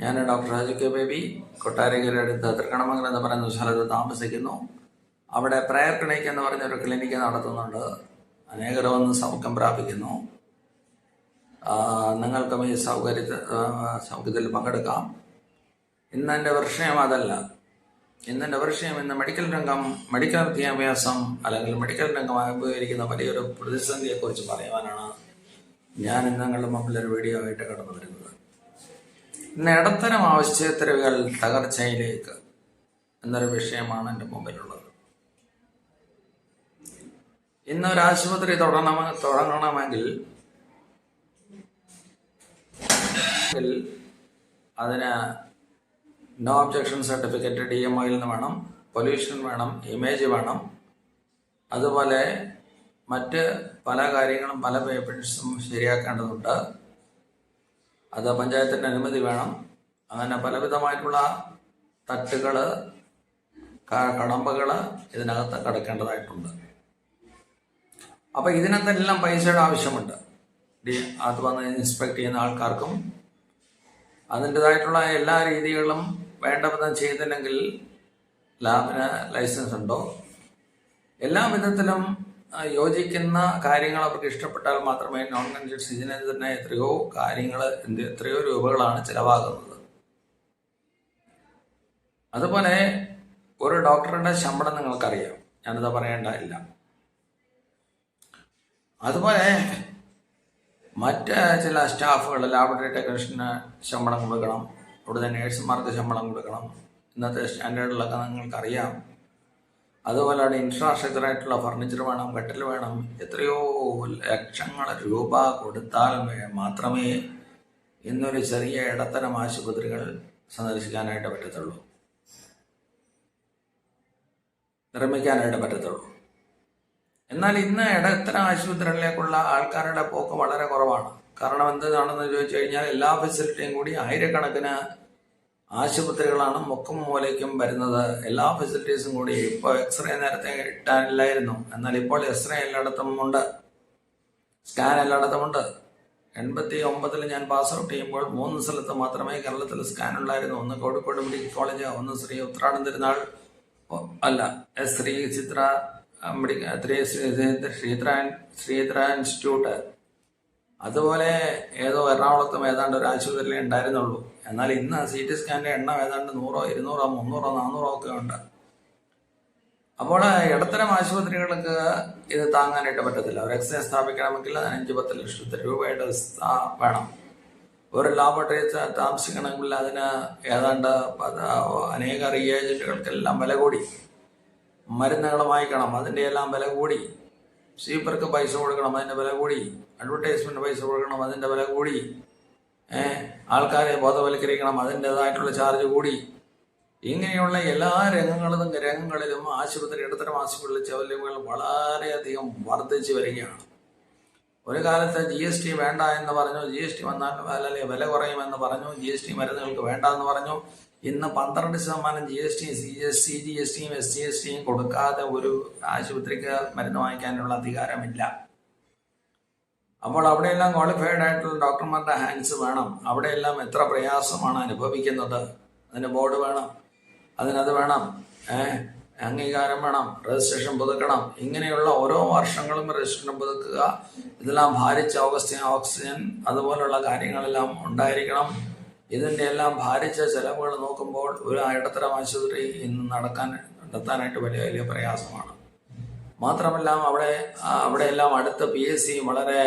ഞാൻ doctor Raju K Baby. Kottarakkara അടുത്ത് തൃക്കണമംഗലം എന്ന് പറയുന്ന സ്ഥലത്ത് താമസിക്കുന്നു. അവിടെ പ്രയർ ക്ലിനിക് എന്ന് പറഞ്ഞ ഒരു ക്ലിനിക്ക് നടത്തുന്നുണ്ട്. അനേകർ വന്ന് സൗഖ്യം പ്രാപിക്കുന്നു. നിങ്ങൾക്കും ഈ സൗകര്യത്തിൽ സൗകര്യത്തിൽ പങ്കെടുക്കാം. ഇന്നെന്റെ വിഷയം അതല്ല. ഇന്നെന്റെ വിഷയം ഇന്ന് മെഡിക്കൽ രംഗം മെഡിക്കൽ വിദ്യാഭ്യാസം അല്ലെങ്കിൽ മെഡിക്കൽ രംഗം അഭിമുഖീകരിക്കുന്ന വലിയൊരു പ്രതിസന്ധിയെക്കുറിച്ച് പറയുവാനാണ് ഞാൻ നിങ്ങളുടെ മുമ്പിൽ ഒരു വീഡിയോ ആയിട്ട് കടന്നു വരുന്നത്. ഇടത്തരം ആവശ്യത്തിരവുകൾ തകർച്ചയിലേക്ക് എന്നൊരു വിഷയമാണ് എന്റെ മുമ്പിലുള്ളത്. ഇന്നൊരു ആശുപത്രി തുടങ്ങണമ തുടങ്ങണമെങ്കിൽ അതിന് no objection certificate D M ഒയിൽ നിന്ന് വേണം പൊല്യൂഷൻ വേണം ഇമേജ് വേണം. അതുപോലെ മറ്റ് പല കാര്യങ്ങളും പല പേപ്പേഴ്സും ശരിയാക്കേണ്ടതുണ്ട്. അത് പഞ്ചായത്തിന്റെ അനുമതി വേണം. അങ്ങനെ പലവിധമായിട്ടുള്ള തട്ടുകൾ കടമ്പകൾ ഇതിനകത്ത് കടക്കേണ്ടതായിട്ടുണ്ട്. അപ്പോൾ ഇതിനകത്തെല്ലാം പൈസയുടെ ആവശ്യമുണ്ട്. അത് വന്ന് ഇൻസ്പെക്ട് ചെയ്യുന്ന ആൾക്കാർക്കും അതിന്റെതായിട്ടുള്ള എല്ലാ രീതികളും വേണ്ട വിധം ചെയ്തില്ലെങ്കിൽ ലാബിന് ലൈസൻസ് ഉണ്ടോ എല്ലാ വിധത്തിലും യോജിക്കുന്ന കാര്യങ്ങൾ അവർക്ക് ഇഷ്ടപ്പെട്ടാൽ മാത്രമേ നോൺ കൺസ്യൂസ് ഇതിന് തന്നെ എത്രയോ കാര്യങ്ങൾ എത്രയോ രൂപകളാണ് ചിലവാകുന്നത്. അതുപോലെ ഒരു ഡോക്ടറുടെ ശമ്പളം നിങ്ങൾക്കറിയാം. ഞാനിത് പറയേണ്ടതില്ല അതുപോലെ മറ്റ് ചില സ്റ്റാഫുകൾ ലാബറട്ടറി ടെക്നീഷ്യന് ശമ്പളം കൊടുക്കണം. അവിടുത്തെ നേഴ്സുമാർക്ക് ശമ്പളം കൊടുക്കണം. ഇന്നത്തെ സ്റ്റാൻഡേർഡിലൊക്കെ നിങ്ങൾക്കറിയാം. അതുപോലെ അവിടെ ഇൻഫ്രാസ്ട്രക്ചർ ആയിട്ടുള്ള ഫർണിച്ചർ വേണം കട്ടിൽ വേണം എത്രയോ ലക്ഷങ്ങൾ രൂപ കൊടുത്താൽ മാത്രമേ ഇന്നൊരു ചെറിയ ഇടത്തരം ആശുപത്രികൾ സന്ദർശിക്കാനായിട്ട് പറ്റത്തുള്ളൂ. നിർമ്മിക്കാനായിട്ട് പറ്റത്തുള്ളൂ. എന്നാൽ ഇന്ന് ഇടത്തരം ആശുപത്രികളിലേക്കുള്ള ആൾക്കാരുടെ പോക്ക് വളരെ കുറവാണ്. കാരണം എന്താണെന്ന് ചോദിച്ചു കഴിഞ്ഞാൽ എല്ലാ ഫെസിലിറ്റിയും കൂടി ആയിരക്കണക്കിന് ആശുപത്രികളാണ് മുക്കും മൂലയ്ക്കും വരുന്നത്. എല്ലാ ഫെസിലിറ്റീസും കൂടി ഇപ്പോൾ എക്സ്റേ നേരത്തെ ഇട്ടാനില്ലായിരുന്നു. എന്നാൽ ഇപ്പോൾ എക്സ്റേ എല്ലായിടത്തും ഉണ്ട് സ്കാൻ എല്ലായിടത്തും ഉണ്ട് എൺപത്തി ഒമ്പതിൽ ഞാൻ പാസ് ഔട്ട് ചെയ്യുമ്പോൾ മൂന്ന് സ്ഥലത്ത് മാത്രമേ കേരളത്തിൽ സ്കാൻ ഉണ്ടായിരുന്നു. ഒന്ന് കോഴിക്കോട് മെഡിക്കൽ കോളേജ് ഒന്ന് ശ്രീ ഉത്രാടം തിരുനാൾ. അല്ല ശ്രീ ചിത്ര മെഡിക്കൽ ശ്രീ ശ്രീ- ശ്രീത്ര ശ്രീത്ര ഇൻസ്റ്റിറ്റ്യൂട്ട് അതുപോലെ ഏതോ എറണാകുളത്തും ഏതാണ്ട് ഒരു ആശുപത്രിയിലേ ഉണ്ടായിരുന്നുള്ളൂ. എന്നാൽ ഇന്ന് സി ടി സ്കാനിന്റെ എണ്ണം ഏതാണ്ട് നൂറോ ഇരുന്നൂറോ മുന്നൂറോ നാന്നൂറോ ഒക്കെ ഉണ്ട്. അപ്പോൾ ഇടത്തരം ആശുപത്രികൾക്ക് ഇത് താങ്ങാനായിട്ട് പറ്റത്തില്ല. ഒരു എക്സ്റേ സ്ഥാപിക്കണമെങ്കിൽ അതിന് അഞ്ച് പത്ത് ലക്ഷത്തെ രൂപയുടെ വേണം. ഒരു ലാബോറട്ടറി താമസിക്കണമെങ്കിൽ അതിന് ഏതാണ്ട് അനേക റിയേജന്റുകൾക്കെല്ലാം വില കൂടി. മരുന്നുകൾ വാങ്ങിക്കണം അതിന്റെ എല്ലാം വില കൂടി. സ്വീപ്പർക്ക് പൈസ കൊടുക്കണം അതിന്റെ വില കൂടി. അഡ്വർടൈസ്മെന്റ് പൈസ കൊടുക്കണം അതിന്റെ വില കൂടി. ആൾക്കാരെ ബോധവൽക്കരിക്കണം അതിന്റെതായിട്ടുള്ള ചാർജ് കൂടി. ഇങ്ങനെയുള്ള എല്ലാ രംഗങ്ങളിലും രംഗങ്ങളിലും ആശുപത്രി ഇടത്തരം ആശുപത്രികളിലെ ചെലവുകൾ വളരെയധികം വർദ്ധിച്ചു വരികയാണ്. ഒരു കാലത്ത് ജി എസ് ടി വേണ്ട എന്ന് പറഞ്ഞു. ജി എസ് ടി വന്നാൽ അല്ലെങ്കിൽ വില കുറയുമെന്ന് പറഞ്ഞു. ജി എസ് ടി മരുന്നുകൾക്ക് വേണ്ട എന്ന് പറഞ്ഞു. ഇന്ന് പന്ത്രണ്ട് ശതമാനം G S T C S C G S ടിയും എസ് സി എസ് ടിയും കൊടുക്കാതെ ഒരു ആശുപത്രിക്ക് മരുന്ന് വാങ്ങിക്കാനുള്ള അധികാരമില്ല. അപ്പോൾ അവിടെയെല്ലാം ക്വാളിഫൈഡ് ആയിട്ടുള്ള ഡോക്ടർമാരുടെ ഹാൻഡ്സ് വേണം. അവിടെയെല്ലാം എത്ര പ്രയാസമാണ് അനുഭവിക്കുന്നത്. അതിന് ബോർഡ് വേണം. അതിനത് വേണം. ഏഹ്? അംഗീകാരം വേണം രജിസ്ട്രേഷൻ പുതുക്കണം ഇങ്ങനെയുള്ള ഓരോ വർഷങ്ങളും രജിസ്ട്രേഷൻ പുതുക്കുക. ഇതെല്ലാം ഭാരിച്ച ഓക്സിജൻ ഓക്സിജൻ അതുപോലുള്ള കാര്യങ്ങളെല്ലാം ഉണ്ടായിരിക്കണം. ഇതിന്റെ എല്ലാം ഭാരിച്ച ചെലവുകൾ നോക്കുമ്പോൾ ഒരു ഇടത്തരം ആശുപത്രി ഇന്ന് നടക്കാൻ നടത്താനായിട്ട് വലിയ വലിയ പ്രയാസമാണ്. മാത്രമല്ല അവിടെ അവിടെയെല്ലാം അടുത്ത പി എസ് സി വളരെ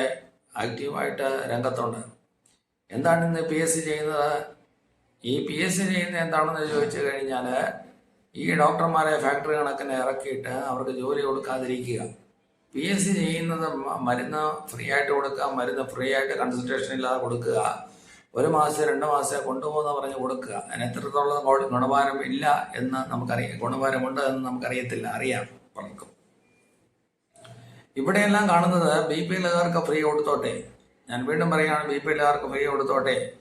ആക്റ്റീവായിട്ട് രംഗത്തുണ്ട്. എന്താണ് ഇന്ന് പി എസ് സി ചെയ്യുന്നത്? ഈ പി എസ് സി ചെയ്യുന്നത് എന്താണെന്ന് ചോദിച്ചു കഴിഞ്ഞാൽ ഈ ഡോക്ടർമാരെ ഫാക്ടറി കണക്കിന് ഇറക്കിയിട്ട് അവർക്ക് ജോലി കൊടുക്കാതിരിക്കുക. പി എസ് സി ചെയ്യുന്നത് മരുന്ന് ഫ്രീ ആയിട്ട് കൊടുക്കുക മരുന്ന് ഫ്രീ ആയിട്ട് കൺസൾട്ടേഷൻ ഇല്ലാതെ കൊടുക്കുക. ഒരു മാസം രണ്ട് മാസം കൊണ്ടുപോകുന്ന പറഞ്ഞ് കൊടുക്കുക. അതിന് എത്രത്തോളം ഗുണ- ഗുണഭാരം ഇല്ല എന്ന് നമുക്കറിയാം ഗുണഭാരമുണ്ട് എന്ന് നമുക്കറിയത്തില്ല. അറിയാം പലർക്കും. ഇവിടെയെല്ലാം കാണുന്നത് ബി പി എല്ലുകാർക്ക് ഫ്രീ കൊടുത്തോട്ടെ. ഞാൻ വീണ്ടും പറയുകയാണ് ബി പി എല്ലുകാർക്ക് ഫ്രീ കൊടുത്തോട്ടെ.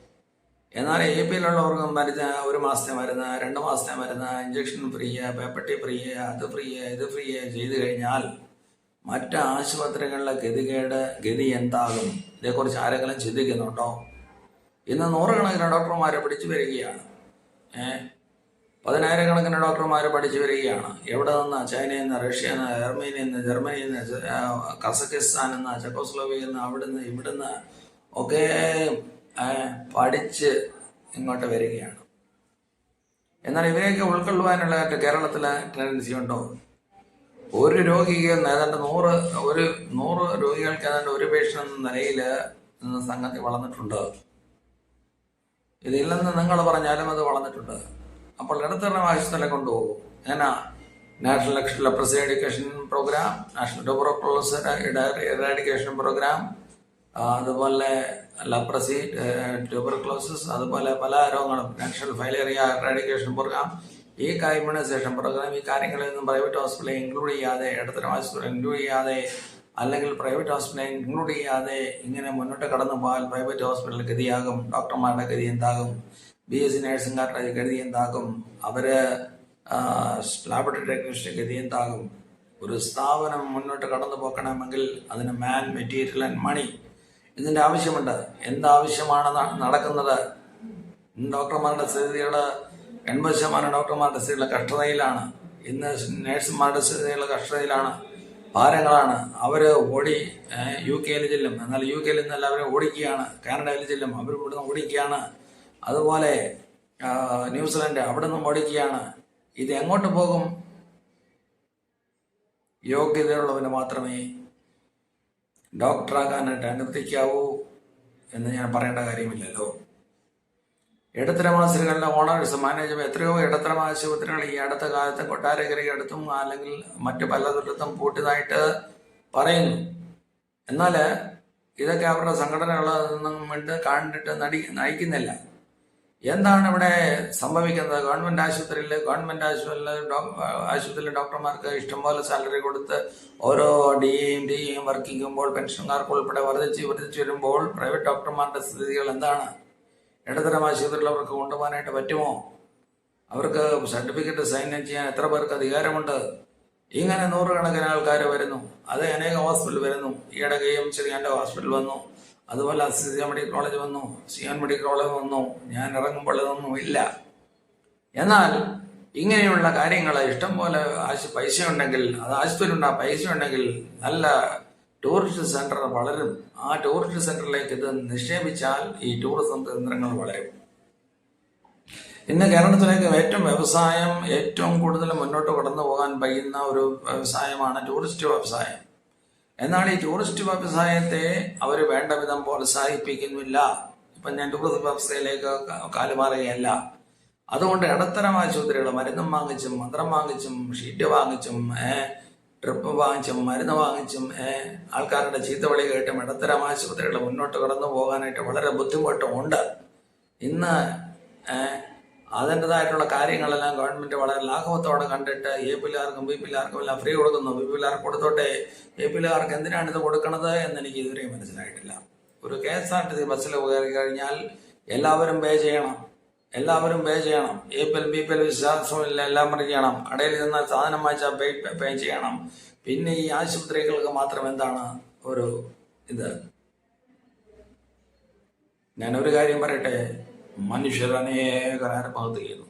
എന്നാൽ എ പി എല്ലുള്ളവർക്ക് മരുന്ന് ഒരു മാസത്തെ മരുന്ന് രണ്ട് മാസത്തെ മരുന്ന് ഇഞ്ചക്ഷൻ ഫ്രീ പേപ്പട്ടി ഫ്രീ അത് ഫ്രീ ഇത് ഫ്രീ ചെയ്ത് കഴിഞ്ഞാൽ മറ്റ് ആശുപത്രികളിലെ ഗതികേട് ഗതി എന്താകും? ഇതേക്കുറിച്ച് ആരെങ്കിലും ചിന്തിക്കുന്നുണ്ടോ? ഇന്ന് നൂറുകണക്കിന് ഡോക്ടർമാരെ പിടിച്ചു വരികയാണ്. പതിനായിരക്കണക്കിന് ഡോക്ടർമാർ പഠിച്ചു വരികയാണ്. എവിടെ നിന്ന്? ചൈനയിൽ നിന്ന് റഷ്യയിൽ നിന്ന് ജർമ്മനിയിൽ നിന്ന് ജർമ്മനിയിൽ നിന്ന് കസക്കിസ്ഥാനിൽ നിന്ന് ചെക്കോസ്ലോവിയിൽ നിന്ന് അവിടുന്ന് ഇവിടുന്ന് ഒക്കെ പഠിച്ച് ഇങ്ങോട്ട് വരികയാണ്. എന്നാൽ ഇവരെയൊക്കെ ഉൾക്കൊള്ളുവാനുള്ള കേരളത്തിലെ ടെൻഡൻസി ഉണ്ടോ? ഒരു രോഗിക്ക് ഏതാണ്ട് നൂറ് ഒരു നൂറ് രോഗികൾക്ക് ഏതാണ്ട് ഒരു പേഷ്യൻ എന്ന നിലയിൽ സംഗതി വളർന്നിട്ടുണ്ട്. ഇതില്ലെന്ന് നിങ്ങൾ പറഞ്ഞാലും അത് വളർന്നിട്ടുണ്ട്. അപ്പോൾ ഇടത്തരം ആശുപത്രിയിലെ കൊണ്ടുപോകും. എന്നാ? National leprosy education programme national tuberculosis education programme അതുപോലെ ലപ്രസി ട്യൂബർക്ലോസിസ് അതുപോലെ പല രോഗങ്ങളും. നാഷണൽ ഫൈലേറിയ റാഡിക്കേഷൻ പ്രോഗ്രാം ഈ ഇമ്മ്യൂണൈസേഷൻ പ്രോഗ്രാം ഈ കാര്യങ്ങളൊന്നും പ്രൈവറ്റ് ഹോസ്പിറ്റലിൽ ഇൻക്ലൂഡ് ചെയ്യാതെ ഇടത്തരം ആശുപത്രി ഇൻക്ലൂഡ് ചെയ്യാതെ അല്ലെങ്കിൽ പ്രൈവറ്റ് ഹോസ്പിറ്റലിൽ ഇൻക്ലൂഡ് ചെയ്യാതെ ഇങ്ങനെ മുന്നോട്ട് കടന്നു പോയാൽ പ്രൈവറ്റ് ഹോസ്പിറ്റലിൽ ഗതിയാകും. ഡോക്ടർമാരുടെ ഗതി എന്താകും? ബി എസ് സി നഴ്സുകാരുടെ ഗതി എന്താകും? അവർ ലാബറട്ടറി ടെക്നീഷ്യന്റെ ഗതി എന്താകും? ഒരു സ്ഥാപനം മുന്നോട്ട് കടന്നു പോക്കണമെങ്കിൽ അതിന് മാൻ മെറ്റീരിയൽ ആൻഡ് മണി ഇതിന്റെ ആവശ്യമുണ്ട്. എന്താവശ്യമാണ് നടക്കുന്നത്? ഡോക്ടർമാരുടെ സ്ഥിതികൾ എൺപത് ശതമാനം ഡോക്ടർമാരുടെ സ്ഥിതികൾ കഷ്ടതയിലാണ്. ഇന്ന് നേഴ്സുമാരുടെ സ്ഥിതികൾ കഷ്ടതയിലാണ്. ഭാരങ്ങളാണ്. അവർ ഓടി യു കെയിൽ ചെല്ലും. എന്നാൽ യു കെയിൽ നിന്നല്ല അവരെ ഓടിക്കുകയാണ്. കാനഡയിൽ ചെല്ലും. അവർ ഇവിടുന്ന് ഓടിക്കുകയാണ്. അതുപോലെ ന്യൂസിലൻഡ് അവിടെ നിന്നും ഓടിക്കുകയാണ്. ഇത് എങ്ങോട്ട് പോകും? യോഗ്യതയുള്ളവന് മാത്രമേ ഡോക്ടറാകാനായിട്ട് അനുവദിക്കാവൂ എന്ന് ഞാൻ പറയേണ്ട കാര്യമില്ലല്ലോ. ഇടത്തരം ആശുപത്രികളുടെ ഓണേഴ്സ് മാനേജ്മെന്റ് എത്രയോ ഇടത്തരം ആശുപത്രികൾ ഈ അടുത്ത കാലത്ത് കൊട്ടാരക്കരയ്ക്ക് അടുത്തും അല്ലെങ്കിൽ മറ്റു പലതിടത്തും പൂട്ടിയതായിട്ട് പറയുന്നു. എന്നാൽ ഇതൊക്കെ അവരുടെ സംഘടനകളിൽ വേണ്ടി കണ്ടിട്ട് നടി നയിക്കുന്നില്ല. എന്താണ് ഇവിടെ സംഭവിക്കുന്നത്? ഗവൺമെന്റ് ആശുപത്രിയിൽ ഗവൺമെന്റ് ആശുപത്രിയിൽ ആശുപത്രിയിലെ ഡോക്ടർമാർക്ക് ഇഷ്ടംപോലെ സാലറി കൊടുത്ത് ഓരോ ഡിയും ഡിയും വർക്ക് ചെയ്യുമ്പോൾ പെൻഷൻകാർക്ക് ഉൾപ്പെടെ വർദ്ധിച്ച് വർദ്ധിച്ചു വരുമ്പോൾ പ്രൈവറ്റ് ഡോക്ടർമാരുടെ സ്ഥിതികൾ എന്താണ്? ഇടത്തരം ആശുപത്രിയിൽ അവർക്ക് കൊണ്ടുപോകാനായിട്ട് പറ്റുമോ? അവർക്ക് സർട്ടിഫിക്കറ്റ് സൈൻ ചെയ്യാൻ എത്ര പേർക്ക് അധികാരമുണ്ട്? ഇങ്ങനെ നൂറുകണക്കിന് ആൾക്കാർ വരുന്നു. അത് അനേക ഹോസ്പിറ്റൽ വരുന്നു. ഈയിടെ കെ എം ചെറിയാന്റെ ഹോസ്പിറ്റൽ വന്നു. അതുപോലെ അസിസ്റ്റ മെഡിക്കൽ കോളേജ് വന്നു സിയാൻ മെഡിക്കൽ കോളേജ് വന്നു ഞാൻ ഇറങ്ങുമ്പോൾ ഇതൊന്നും ഇല്ല. എന്നാൽ ഇങ്ങനെയുള്ള കാര്യങ്ങൾ ഇഷ്ടം പോലെ ആശു പൈസ ഉണ്ടെങ്കിൽ അത് ആശുപത്രി ഉണ്ട് പൈസ ഉണ്ടെങ്കിൽ നല്ല ടൂറിസ്റ്റ് സെന്റർ വളരും. ആ ടൂറിസ്റ്റ് സെന്ററിലേക്ക് ഇത് നിക്ഷേപിച്ചാൽ ഈ ടൂറിസം കേന്ദ്രങ്ങൾ വളരും. ഇന്ന് കേരളത്തിലേക്ക് ഏറ്റവും വ്യവസായം ഏറ്റവും കൂടുതൽ മുന്നോട്ട് കടന്നു പോകാൻ കഴിയുന്ന ഒരു വ്യവസായമാണ് ടൂറിസ്റ്റ് വ്യവസായം. എന്നാൽ ഈ ടൂറിസ്റ്റ് വ്യവസായത്തെ അവർ വേണ്ട വിധം പ്രോത്സാഹിപ്പിക്കുന്നില്ല. ഇപ്പൊ ഞാൻ ടൂറിസ്റ്റ് വ്യവസ്ഥയിലേക്ക് കാലുമാറുകയല്ല അതുകൊണ്ട് ഇടത്തരം ആശുപത്രികൾ മരുന്നും വാങ്ങിച്ചും മന്ത്രം വാങ്ങിച്ചും ഷീറ്റ് വാങ്ങിച്ചും ട്രിപ്പ് വാങ്ങിച്ചും മരുന്ന് വാങ്ങിച്ചും ആൾക്കാരുടെ ചീത്തവിളി കേട്ടും ഇടത്തരം ആശുപത്രികൾ മുന്നോട്ട് കടന്നു പോകാനായിട്ട് വളരെ ബുദ്ധിമുട്ടുമുണ്ട് ഇന്ന് അതിന്റെതായിട്ടുള്ള കാര്യങ്ങളെല്ലാം ഗവൺമെന്റ് വളരെ ലാഘവത്തോടെ കണ്ടിട്ട് എ പില്ലാർക്കും ബി പില്ലാർക്കും എല്ലാം ഫ്രീ കൊടുക്കുന്നു. ബി പില്ലാർക്ക് കൊടുത്തോട്ടെ എ പില്ലാർക്ക് എന്തിനാണ് ഇത് കൊടുക്കണത് എന്ന് എനിക്ക് ഇതുവരെയും മനസ്സിലായിട്ടില്ല. ഒരു K S R T C ബസ്സിൽ കയറി കഴിഞ്ഞാൽ എല്ലാവരും പേ ചെയ്യണം. എല്ലാവരും പേ ചെയ്യണം. A P L B P L വിശ്വാസമില്ല എല്ലാം പേ ചെയ്യണം. കടയിൽ നിന്ന് സാധനം വാങ്ങിച്ചാൽ പേ പേ ചെയ്യണം. പിന്നെ ഈ ആശുപത്രികൾക്ക് മാത്രം എന്താണ് ഒരു ഇത്? ഞാനൊരു കാര്യം പറയട്ടെ. മനുഷ്യർ അനേക ആത്മഹത്യ ചെയ്യുന്നു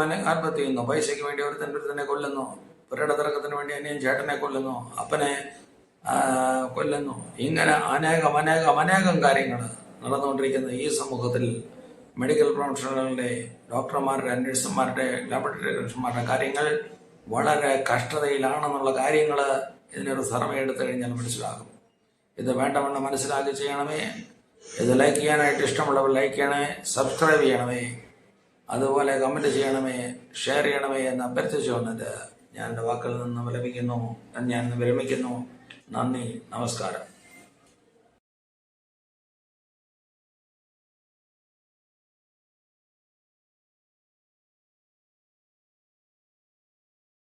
അന- ആത്മഹത്യ ചെയ്യുന്നു പൈസയ്ക്ക് വേണ്ടി ഒരുത്തൻ ഒരുത്തനെ കൊല്ലുന്നു. പുരടത്തിറക്കത്തിന് വേണ്ടി അനിയൻ ചേട്ടനെ കൊല്ലുന്നു. അപ്പനെ കൊല്ലുന്നു. ഇങ്ങനെ അനേകം അനേകം അനേകം കാര്യങ്ങൾ നടന്നുകൊണ്ടിരിക്കുന്ന ഈ സമൂഹത്തിൽ മെഡിക്കൽ പ്രൊഫഷണലുകളുടെ ഡോക്ടർമാരുടെ നഴ്സുമാരുടെ ലാബറട്ടറി ടെക്നീഷ്യന്മാരുടെ കാര്യങ്ങൾ വളരെ കഷ്ടതയിലാണെന്നുള്ള കാര്യങ്ങൾ ഇതിനൊരു സർവേ എടുത്തു കഴിഞ്ഞാൽ മനസ്സിലാകും. ഇത് വേണ്ടവണ്ണം മനസ്സിലാക്കി ചെയ്യണമേ. ഇത് ലൈക്ക് ചെയ്യാനായിട്ട് ഇഷ്ടമുള്ളവർ ലൈക്ക് ചെയ്യണമേ സബ്സ്ക്രൈബ് ചെയ്യണമേ അതുപോലെ കമന്റ് ചെയ്യണമേ ഷെയർ ചെയ്യണമേ എന്ന് അഭ്യർത്ഥിച്ചു വന്നിട്ട് ഞാൻ എന്റെ വാക്കിൽ നിന്ന് വിലപിക്കുന്നു ഞാൻ വിരമിക്കുന്നു. നന്ദി നമസ്കാരം.